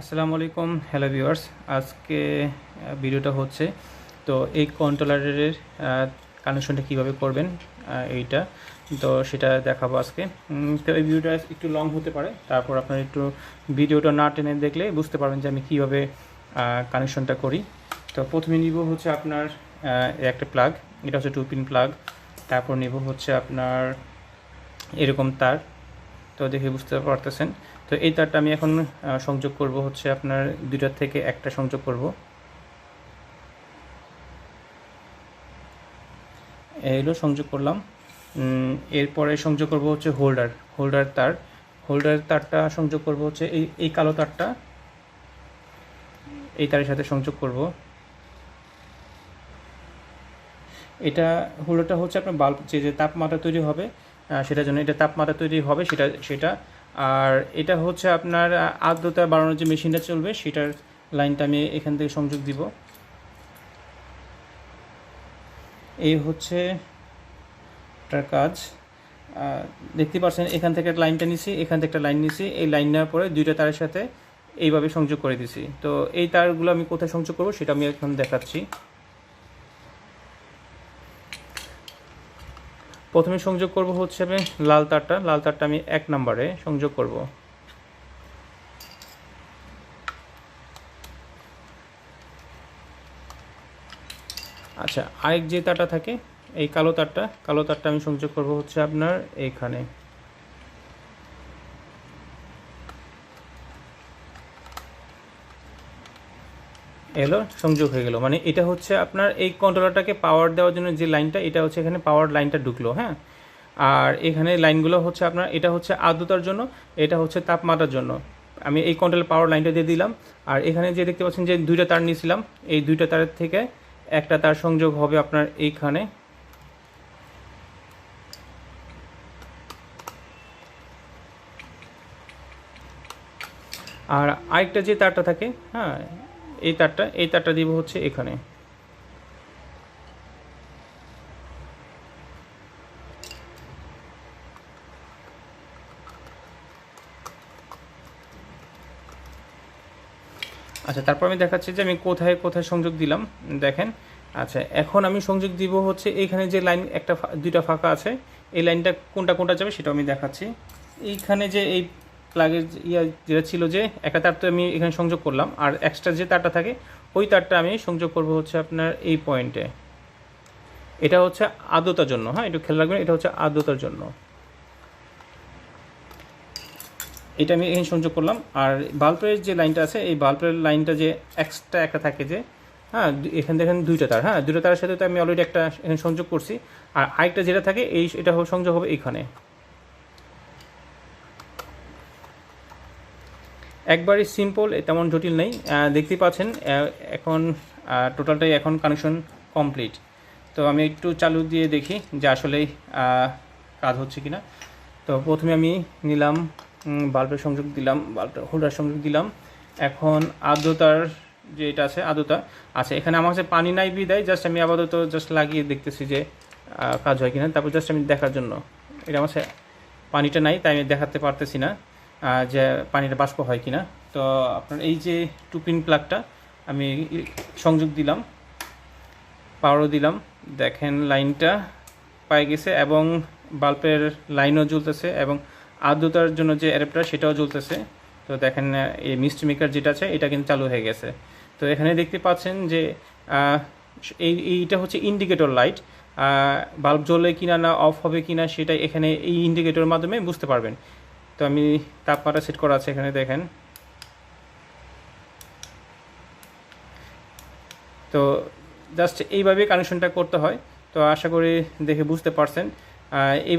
আসসালামু আলাইকুম, hello viewers. আজকে ভিডিওটা হচ্ছে, তো এই কন্ট্রোলারের কানেকশনটা কীভাবে করবেন এইটা, তো সেটা দেখাবো আজকে। তো এই ভিডিওটা একটু লং হতে পারে, তারপর আপনার একটু ভিডিওটা না টেনে দেখলে বুঝতে পারবেন যে আমি কীভাবে কানেকশনটা করি। তো প্রথমে নিব হচ্ছে আপনার একটা প্লাগ এটা হচ্ছে টু পিন প্লাগ তারপর নিব হচ্ছে আপনার, এরকম তার, তো দেখে বুঝতে পারতেছেন। তো এই তারটা আমি এখন সংযোগ করব হচ্ছে আপনার দুইটার থেকে একটা সংযোগ করব। এই হলো সংযোগ করলাম। এরপরে সংযোগ করব হচ্ছে হোল্ডার হোল্ডার তার, হোল্ডার তারটা সংযোগ করব হচ্ছে এই এই কালো তারটা। এই তারের সাথে সংযোগ করব। এটা হোল্ডারটা হচ্ছে আপনার বাল্ব, যে যে তাপমাত্রা তৈরি হবে সেটার জন্য এটা তাপমাত্রা তৈরি হবে, সেটা সেটা আর এটা হচ্ছে আপনার আর্দ্রতা বাড়ানোর যে মেশিনটা চলবে, সেটার লাইনটা আমি এখান থেকে সংযোগ দিব। এই হচ্ছে এটার কাজ। দেখতে পাচ্ছেন, এখান থেকে একটা লাইনটা নিছি, এখান থেকে একটা লাইন নিছি, এই লাইন নেওয়ার পরে দুইটা তারের সাথে এইভাবে সংযোগ করে দিছি। তো এই তারগুলো আমি কোথায় সংযোগ করব, সেটা আমি এখন দেখাচ্ছি। প্রথমে সংযোগ করব হচ্ছে আমি লাল তারটা। লাল তারটা আমি এক নম্বরে সংযোগ করব। আচ্ছা আরেক যে তারটা থাকে, এই কালো তারটা কালো তারটা আমি সংযোগ করব হচ্ছে আপনার এইখানে এলো, সংযোগ হয়ে গেল। মানে এটা হচ্ছে আপনার এই কন্ট্রোলারটাকে পাওয়ার দেওয়ার জন্য যে লাইনটা এটা হচ্ছে এখানে পাওয়ার লাইনটা ঢুকলো হ্যাঁ? আর এখানে লাইনগুলো হচ্ছে আপনার, এটা হচ্ছে আর্দ্রতার জন্য, এটা হচ্ছে তাপমাত্রার জন্য। আমি এই কন্ট্রোল পাওয়ার লাইনটা দিয়ে দিলাম, আর এখানে যে দেখতে পাচ্ছেন যে দুইটা তার নিয়েছিলাম, এই দুইটা তারের থেকে একটা তার সংযোগ হবে আপনার এইখানে। আর আরেকটা যে তারটা থাকে হ্যাঁ এই তারটা এই তারটা দিব হচ্ছে এখানে। আচ্ছা তারপর আমি দেখাচ্ছি যে আমি কোথায় কোথায় সংযোগ দিলাম। দেখেন আচ্ছা এখন আমি সংযোগ দিব হচ্ছে এইখানে যে লাইন, একটা দুইটা ফাঁকা আছে, এই লাইনটা কোনটা কোনটা যাবে সেটা আমি দেখাচ্ছি। এইখানে যে এই প্লাগের ইয়া যেটা ছিল যে, একটা তার তো আমি এখানে সংযোগ করলাম, আর এক্সট্রা যে তারটা থাকে, ওই তারটা আমি সংযোগ করব হচ্ছে আপনার এই পয়েন্টে এটা হচ্ছে আর্দ্রতার জন্য হ্যাঁ একটু খেয়াল রাখবেন, এটা হচ্ছে আর্দ্রতার জন্য। এটা আমি এখানে সংযোগ করলাম, আর বাল্বের যে লাইনটা আছে, এই বাল্বের লাইনটা যে এক্সট্রা একটা থাকে যে হ্যাঁ এখান থেকে দুইটা তার হ্যাঁ দুইটা তারের সাথে তো আমি অলরেডি একটা এখানে সংযোগ করছি, আর আরেকটা যেটা থাকে, এই, এটা সংযোগ হবে এইখানে একবারই সিম্পল তেমন জটিল নেই। আহ, দেখতেই পাচ্ছেন এখন টোটালটাই এখন কানেকশন কমপ্লিট তো আমি একটু চালু দিয়ে দেখি যে আসলেই কাজ হচ্ছে কিনা। তো প্রথমে আমি নিলাম বাল্বের সংযোগ দিলাম বাল্বের হোল্ডার সংযোগ দিলাম। এখন আর্দ্রতার যে এটা আছে আর্দ্রতা আচ্ছা এখানে আমার কাছে পানি নাই বিদায় জাস্ট আমি আপাতত জাস্ট লাগিয়ে দেখতেছি যে কাজ হয় কিনা। তারপর জাস্ট আমি দেখার জন্য। এটা আমার পানিটা নাই তাই আমি দেখাতে পারতেছি না। যে পানিটা বাষ্প হয় কিনা। তো আপনার এই যে টুপিন প্লাগটা, আমি সংযোগ দিলাম পাওয়ারও দিলাম। দেখেন লাইনটা পায়ে গেছে এবং বাল্বের লাইনও জ্বলতেছে এবং আর্দ্রতার জন্য যে অ্যাডাপ্টার সেটাও জ্বলতেছে। তো দেখেন, এই মিস্ট মেকার যেটা আছে, এটা কিন্তু চালু হয়ে গেছে। তো এখানে দেখতে পাচ্ছেন যে এই, এইটা হচ্ছে ইন্ডিকেটর লাইট বাল্ব জ্বলে কিনা না অফ হবে কিনা, সেটা এখানে এই ইন্ডিকেটরের মাধ্যমে বুঝতে পারবেন। তো আমি তাপমাত্রা সেট করা আছে এখানে দেখেন। তো জাস্ট এইভাবে কানেকশনটা করতে হয়। তো আশা করি দেখে বুঝতে পারছেন। এই